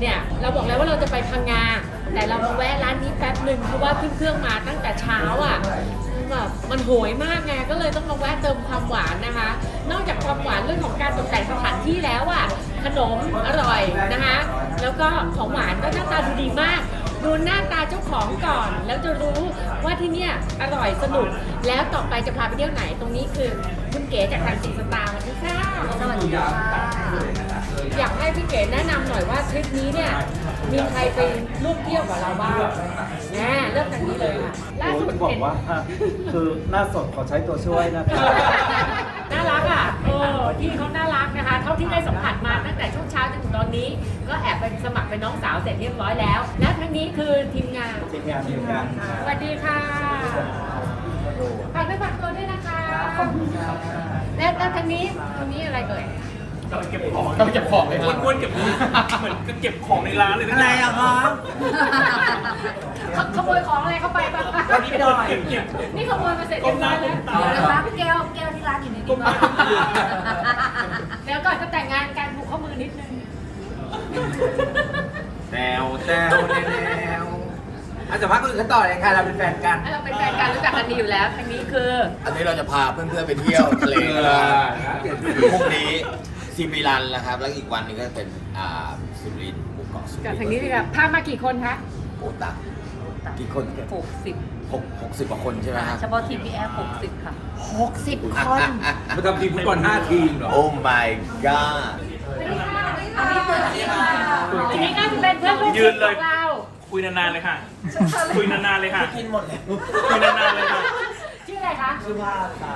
เนี่ยเราบอกแล้วว่าเราจะไปพังงา แต่เรามาแวะร้านนี้แป๊บหนึ่งเพราะว่าขึ้นเครื่องมาตั้งแต่เช้าอะแบบมันโหยมากไงก็เลยต้องมาแวะเติมความหวานนะคะ นอกจากความหวานเรื่องของการตกแต่งสถานที่แล้วอะขนมอร่อยนะคะ แล้วก็ของหวานก็หน้าตาดูดีมาก ดูหน้าตาเจ้าของก่อน แล้วจะรู้ว่าที่เนี่ยอร่อยสนุก แล้วต่อไปจะพาไปเที่ยวไหนตรงนี้คือคุณเก๋จากทางสิงสตาร์วัสดีค่ะสวัสดีค่ะอยากให้พี่เก๋แนะนำหน่อยว่าทริปนี้เนี่ยมีใครไปร่วมเที่ยวกับเราบ้างแน่เริ่มจากนี้เลยค่ะล่าสุดบอกเห็นว่า คือหน้าสดขอใช้ตัวช่วยนะครับ น่ารักอะเออที่เขาน่า ท่าที่ได้สัมผัสมาตั้งแต่ช่วงเช้าจนถึงตอนนี้ ก็แอบไปสมัครเป็นน้องสาวเสร็จเรียบร้อยแล้ว และทั้งนี้คือทีมงานทีมงานทีมงานสวัสดีค่ะฝากด้วยฝากตัวด้วยนะคะและแล้วทางนี้ทางนี้อะไรเอ่ยกำลังเก็บของกำลังเก็บของเลยอ้วนๆเก็บเหมือนก็เก็บของในร้านเลยนะอะไรอะคะขขโมยของอะไรเข้าไป บ้างคะนี่เก็บเก็บนี่ขโมยมาเสร็จเรียบร้อยแล้วก้มหน้าก้มตาเดี๋ยวนะคะพี่แก้วแก้วที่ร้านอยู่ในนี้บ้างเดี๋ยวก่อนจะแต่งงานการผูกข้อมือนิดนึง แนวแนวแนวอาจจะพักคนอื่นกันต่อเลยค่ะเราเป็นแฟนกันเราเป็นแฟนกันรู้จักกันดีอยู่แล้วทางนี้คืออันนี้เราจะพาเพื่อนๆไปเที่ยวทะเลนะครับพรุ่งนี้ซีมิลันนะครับ แล้วอีกวันหนึงก็เป็นอ่าสุรินทร์หมู่เกาะสุรินทกับร์ทางนี้ดีกว่าพามากี่คนคะโอตักกี่คนกัน หกสิบ หกหกสิบกว่าคนใช่ไหมฮะเฉพาะทีมพี่แอร์หกสิบค่ะหกสิบคน มาทำทีมฟุตบอล5ทีมเหรอ โอ้ my god อันนี้เปิดที่ค่ะอันนี้ก็จะเป็นเพื่อนร่วมยืทีนมเลขยองเรา คุยนานๆเลยค่ะ คุยนานๆเลยค่ะ กินหมดแล้วคุยนานๆเลยค่ะ ชื่ออะไรคะ ชื่อว่าค่ะ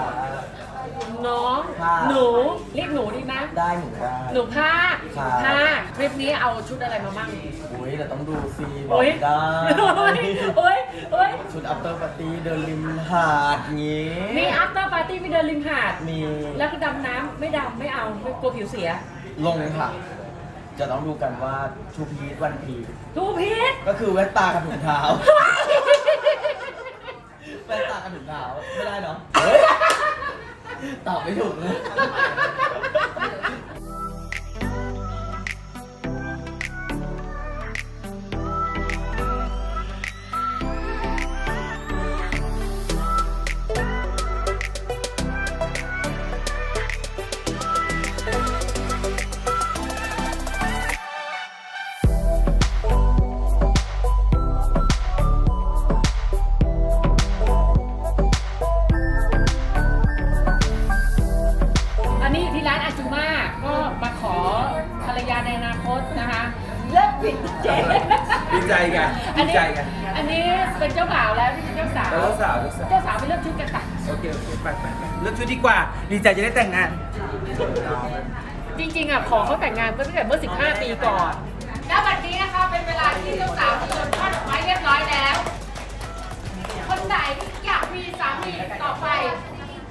น้องภาคหนู เรียกหนูดีนะได้หนูได้หนูภาคครับภาคทริปนี้เอาชุดอะไรมาบ้างอุ้ยเราต้องดูซีบอโอ้ยกได้โอ้ยโอ้ยโอ้ยชุดอัปเตอร์ปาร์ตี้เดินริมหาดงี้ มี after party ไปเดินริมหาด มี แล้วก็ดำน้ำไม่ดำไม่เอาไม่กลัวผิวเสีย ลงค่ะ จะต้องดูกันว่าชูพีทวันพีททูพีชก็คือแว่นตากับถุงเท้าแว่นตากับถุงเท้าไม่ได้เนาะเฮ้ยตอบไม่ถูกเลย กันอันดีนี้ใจกันอันนี้เป็นเจ้าบ่าวแล้วนี่เป็นเจ้าสาว แล้วเจ้าสาวเจ้าสาวเจ้าสาวไปเลือกชุดกันค่ะโอเคโอเคไปไปไปเลือกชุดดีกว่า ดีใจจะได้แต่งงาน จริงๆอะขอเขาแต่งงานตั้งแต่เมื่อ 15 ปีก่อน ณบัดนี้นะคะเป็นเวลาที่เจ้าสาวทุกคนทอดดอกไม้เรียบร้อยแล้ว คนไหนอยากมีสามีต่อไป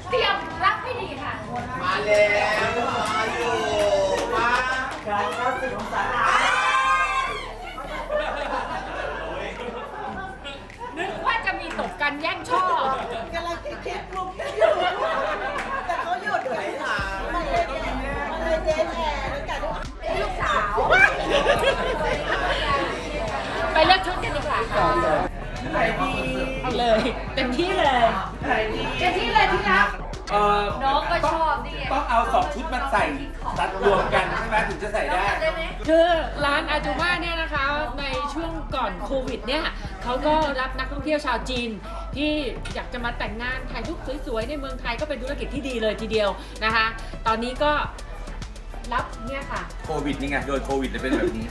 เตรียมรับให้ดีค่ะ มาแล้วมาอยู่มาการเข้าสู่ของสานึกว่าจะมีตบกัน แย่งช่อกำลังคิดมุกกันอยู่แต่เขาหยุดเลยมันเลยแย่มันเลยเจ๊แย่แล้วกันลูกสาว ไปเลือกชุดกันดีกว่าค่ะเอาเลยเต็มที่เลยเต็มที่เลยที่รักเออน้องก็ชอบนี่ไงต้องเอาสองชุดมาใส่ตัดรวมกันใช่ไหมถึงจะใส่ได้ คือร้านอาจูมาเนี่ยนะคะ ในช่วงก่อนโควิดเนี่ยเขาก็รับนักท่องเที่ยวชาวจีน ที่อยากจะมาแต่งงานถ่ายรูปสวยๆในเมืองไทยก็เป็นธุรกิจที่ดีเลยทีเดียวนะคะ ตอนนี้ก็รับเนี่ยค่ะ โควิดนี่ไง โดนโควิดเลยเป็นแบบนี้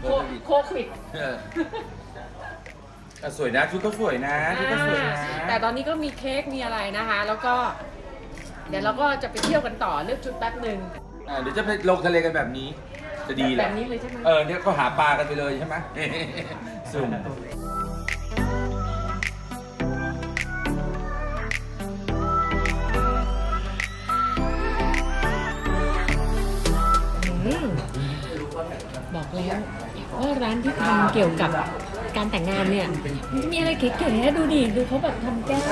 โคโควิดเออแต่สวยนะชุดก็สวยนะชุดก็สวยนะ แต่ตอนนี้ก็มีเค้กมีอะไรนะคะ แล้วก็ เดี๋ยวเราก็จะไปเที่ยวกันต่อเลือกชุดแป๊บหนึ่งอ่าเดี๋ยวจะไปลงทะเลกันแบบนี้ จะดีเหรแบอบนี้เลยใช่ไหม เออเนี่ยก็หาปลากันไปเลยใช่ไหม สุ่ม แล้วว่าร้านที่ทำเกี่ยวกับการแต่งงานเนี่ยมันมีอะไรเก๋ๆนะดูดิดูเขาแบบทำแก้ว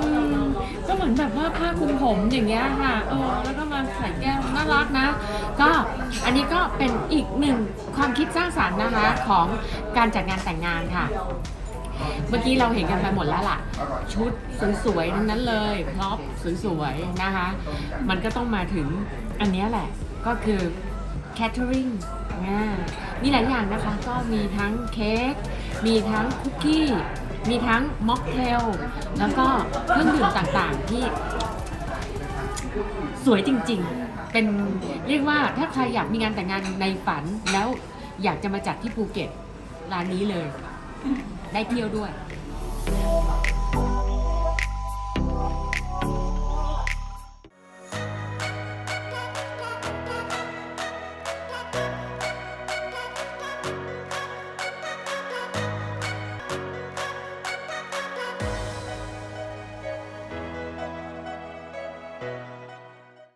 อืมก็เหมือนแบบว่าผ้าคลุมผมอย่างเงี้ยค่ะเออแล้วก็มาใส่แก้วน่ารักนะ ก็อันนี้ก็เป็นอีกหนึ่งความคิดสร้างสรรค์นะคะของการจัดงานแต่งงานค่ะ เมื่อกี้เราเห็นกันไปหมดแล้วล่ะ ชุดสวยๆทั้งนั้นเลยพร็อพสวยๆนะคะ มันก็ต้องมาถึงอันนี้แหละ ก็คือ catering อ่ามีหลายอย่างนะคะก็มีทั้งเค้กมีทั้งคุกกี้ มีทั้งม็อกเทลแล้วก็เครื่องดื่มต่างๆที่ สวยจริงๆ เป็นเรียกว่าถ้าใครอยากมีงานแต่งงานในฝันแล้วอยากจะมาจัดที่ภูเก็ตร้านนี้เลย ได้เที่ยวด้วย